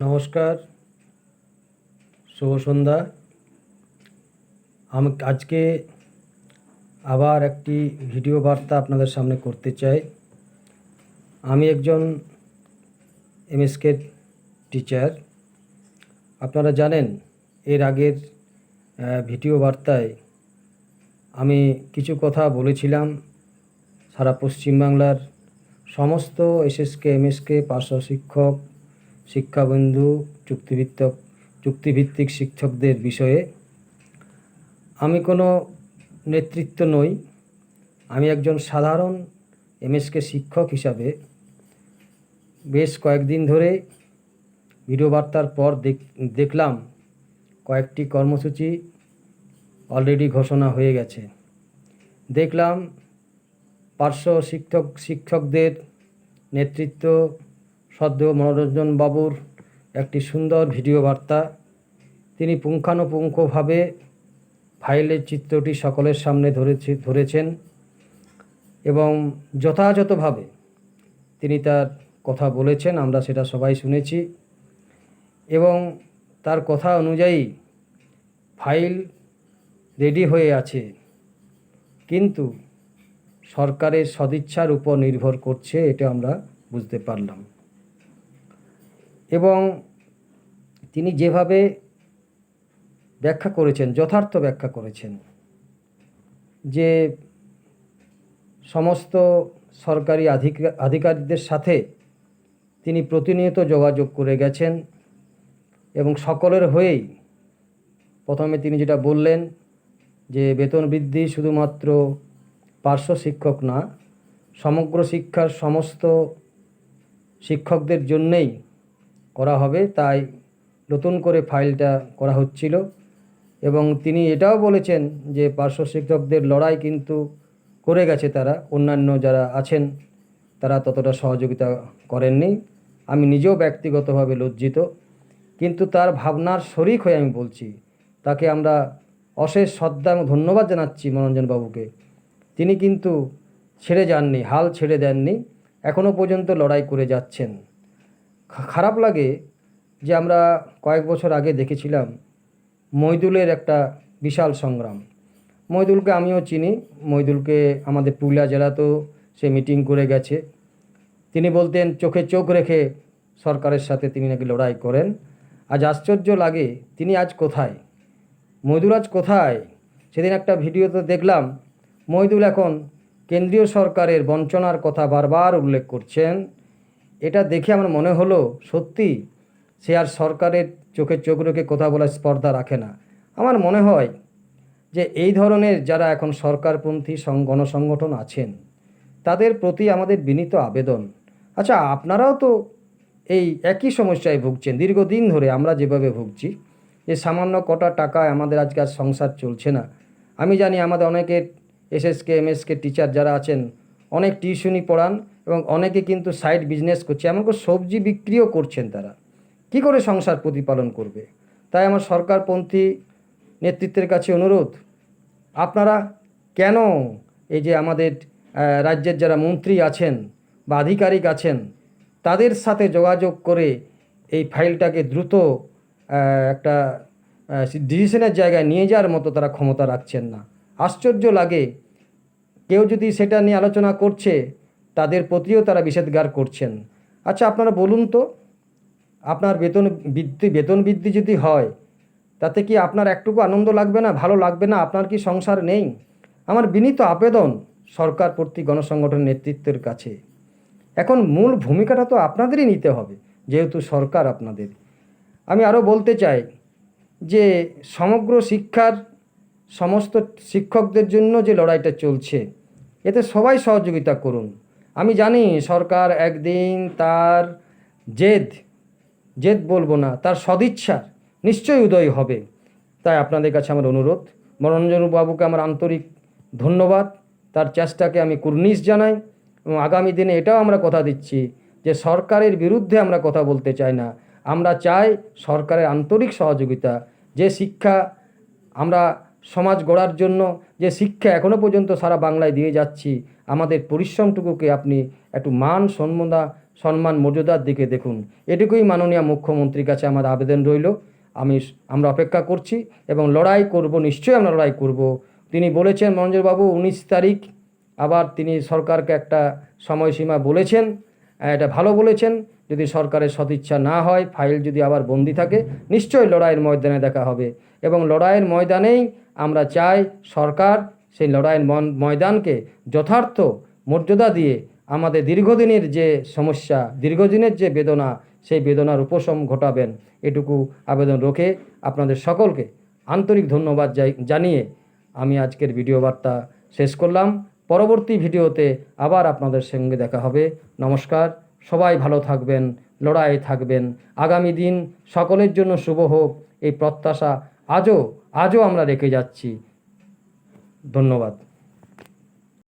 নমস্কার, শুভ সন্ধ্যা। আমি আজকে আবার একটি ভিডিও বার্তা আপনাদের সামনে করতে চাই। আমি একজন এমএসকে টিচার আপনারা জানেন, এর আগের ভিডিও বার্তায় আমি কিছু কথা বলেছিলাম। সারা পশ্চিমবাংলার সমস্ত এসএসকে, এমএসকে, পার্শ্ব শিক্ষক শিক্ষাবন্ধু, চুক্তিভিত্তক, চুক্তিভিত্তিক শিক্ষকদের বিষয়ে আমি কোনো নেতৃত্ব নই। আমি একজন সাধারণ এমএসকে শিক্ষক হিসাবে বেশ কয়েকদিন ধরে ভিডিও বার্তার পর দেখ- দেখলাম কয়েকটি কর্মসূচি অলরেডি ঘোষণা হয়ে গেছে। দেখলাম পার্শ্ব শিক্ষক, শিক্ষকদের নেতৃত্ব সদ্য মনোরঞ্জন বাবুর একটি সুন্দর ভিডিও বার্তা। তিনি পুঙ্খানুপুঙ্খভাবে ফাইলের চিত্রটি সকলের সামনে ধরেছে, ধরেছেন এবং যথাযথভাবে তিনি তার কথা বলেছেন, আমরা সেটা সবাই শুনেছি। এবং তার কথা অনুযায়ী ফাইল রেডি হয়ে আছে, কিন্তু সরকারের সদিচ্ছার উপর নির্ভর করছে, এটা আমরা বুঝতে পারলাম। এবং তিনি যেভাবে ব্যাখ্যা করেছেন, যথার্থ ব্যাখ্যা করেছেন যে সমস্ত সরকারি আধিক- আধিকারিকদের সাথে তিনি প্রতিনিয়ত যোগাযোগ করে গেছেন এবং সকলের হয়েই প্রথমে তিনি যেটা বললেন যে বেতন বৃদ্ধি শুধুমাত্র পার্শ্ব শিক্ষক না, সমগ্র শিক্ষার সমস্ত শিক্ষকদের জন্যেই করা হবে, তাই নতুন করে ফাইলটা করা হচ্ছিল। এবং তিনি এটাও বলেছেন যে পার্শ্ব শিক্ষকদের লড়াই কিন্তু করে গেছে তারা, অন্যান্য যারা আছেন তারা ততটা সহযোগিতা করেননি। আমি নিজেও ব্যক্তিগতভাবে লজ্জিত, কিন্তু তার ভাবনার শরিক হয়ে আমি বলছি। তাকে আমরা অশেষ শ্রদ্ধা এবং ধন্যবাদ জানাচ্ছি মনোরঞ্জন বাবুকে তিনি কিন্তু ছেড়ে যাননি, হাল ছেড়ে দেননি এখনও পর্যন্ত লড়াই করে যাচ্ছেন। খারাপ লাগে যে আমরা কয়েক বছর আগে দেখেছিলাম মৈদুলের একটা বিশাল সংগ্রাম। মৈদুলকে আমিও চিনি। মৈদুলকে আমাদের পুরুলিয়া জেলাতেও সে মিটিং করে গেছে। তিনি বলতেন, চোখে চোখ রেখে সরকারের সাথে তিনি নাকি লড়াই করেন। আজ আশ্চর্য লাগে, তিনি আজ কোথায়? মইদুল আজ কোথায়? সেদিন একটা ভিডিওতে দেখলাম, মইদুল এখন কেন্দ্রীয় সরকারের বঞ্চনার কথা বারবার উল্লেখ করছেন। এটা দেখে আমার মনে হলো, সত্যি সে আর সরকারের চোখে চোখ রেখে কথা বলার স্পর্ধা রাখে না। আমার মনে হয় যে এই ধরনের যারা এখন সরকারপন্থী গণসংগঠন আছেন, তাদের প্রতি আমাদের বিনীত আবেদন। আচ্ছা আপনারাও তো এই একই সমস্যায় ভুগছেন। দীর্ঘদিন ধরে আমরা যেভাবে ভুগছি যে সামান্য কটা টাকায় আমাদের আজকে আর সংসার চলছে না। আমি জানি আমাদের অনেকের এসএসকে, এমএসকে টিচার যারা আছেন, অনেক টিউশনি পড়ান এবং অনেকে কিন্তু সাইড বিজনেস করছে এমন করে সবজি বিক্রিও করছেন তারা। কি করে সংসার প্রতিপালন করবে? তাই আমার সরকারপন্থী নেতৃত্বের কাছে অনুরোধ, আপনারা কেন এই যে আমাদের রাজ্যের যারা মন্ত্রী আছেন বা আধিকারিক আছেন, তাদের সাথে যোগাযোগ করে এই ফাইলটাকে দ্রুত একটা ডিসিশনের জায়গায় নিয়ে যাওয়ার মতো তারা ক্ষমতা রাখছেন না। আশ্চর্য লাগে, কেউ যদি সেটা নিয়ে আলোচনা করছে তাদের প্রতিও তারা বিষেধগার করছেন। আচ্ছা আপনারা বলুন তো, আপনার বেতন বৃদ্ধি বেতন বৃদ্ধি যদি হয়, তাতে কি আপনার একটুকু আনন্দ লাগবে না, ভালো লাগবে না? আপনার কি সংসার নেই? আমার বিনীত আবেদন সরকার প্রতি গণসংগঠন নেতৃত্বের কাছে। এখন মূল ভূমিকাটা তো আপনাদেরই নিতে হবে, যেহেতু সরকার আপনাদের। আমি আরও বলতে চাই যে, সমগ্র শিক্ষার সমস্ত শিক্ষকদের জন্য যে লড়াইটা চলছে, এতে সবাই সহযোগিতা করুন। আমি জানি সরকার একদিন তার জেদ জেদ বলব না, তার সদিচ্ছা নিশ্চয়ই উদয় হবে। তাই আপনাদের কাছে আমার অনুরোধ মনোরঞ্জন বাবুকে আমার আন্তরিক ধন্যবাদ। তার চেষ্টাকে আমি কুর্নিশ জানাই এবং আগামী দিনে এটাও আমরা কথা দিচ্ছি যে সরকারের বিরুদ্ধে আমরা কথা বলতে চাই না। আমরা চাই সরকারের আন্তরিক সহযোগিতা, যে শিক্ষা আমরা সমাজ গড়ার জন্য যে শিক্ষা এখনও পর্যন্ত সারা বাংলায় দিয়ে যাচ্ছি, আমাদের পরিশ্রমটুকুকে আপনি একটু মান সম্মাননা সম্মান, মর্যাদার দিকে দেখুন। এটুকুই মাননীয় মুখ্যমন্ত্রীর কাছে আমার আবেদন রইল। আমি আমরা অপেক্ষা করছি এবং লড়াই করব, নিশ্চয়ই আমরা লড়াই করব। তিনি বলেছেন মনোজবাবু উনিশ তারিখ আবার তিনি সরকারকে একটা সময়সীমা বলেছেন এটা ভালো বলেছেন। যদি সরকারের সদিচ্ছা না হয়, ফাইল যদি আবার বন্দি থাকে, নিশ্চয়ই লড়াইয়ের ময়দানে দেখা হবে। এবং লড়াইয়ের ময়দানেই আমরা চাই সরকার সেই লড়াইয়ের ময়দানকে যথার্থ মর্যাদা দিয়ে আমাদের দীর্ঘদিনের যে সমস্যা, দীর্ঘদিনের যে বেদনা, সেই বেদনার উপশম ঘটাবেন। এটুকু আবেদন রেখে আপনাদের সকলকে আন্তরিক ধন্যবাদ জানিয়ে আমি আজকের ভিডিও বার্তা শেষ করলাম। পরবর্তী ভিডিওতে আবার আপনাদের সঙ্গে দেখা হবে। নমস্কার। সবাই ভালো থাকবেন লড়াইয়ে থাকবেন। আগামী দিন সকলের জন্য শুভ হোক। এই প্রত্যাশা আজও আজও আমরা রেখে যাচ্ছি। ধন্যবাদ।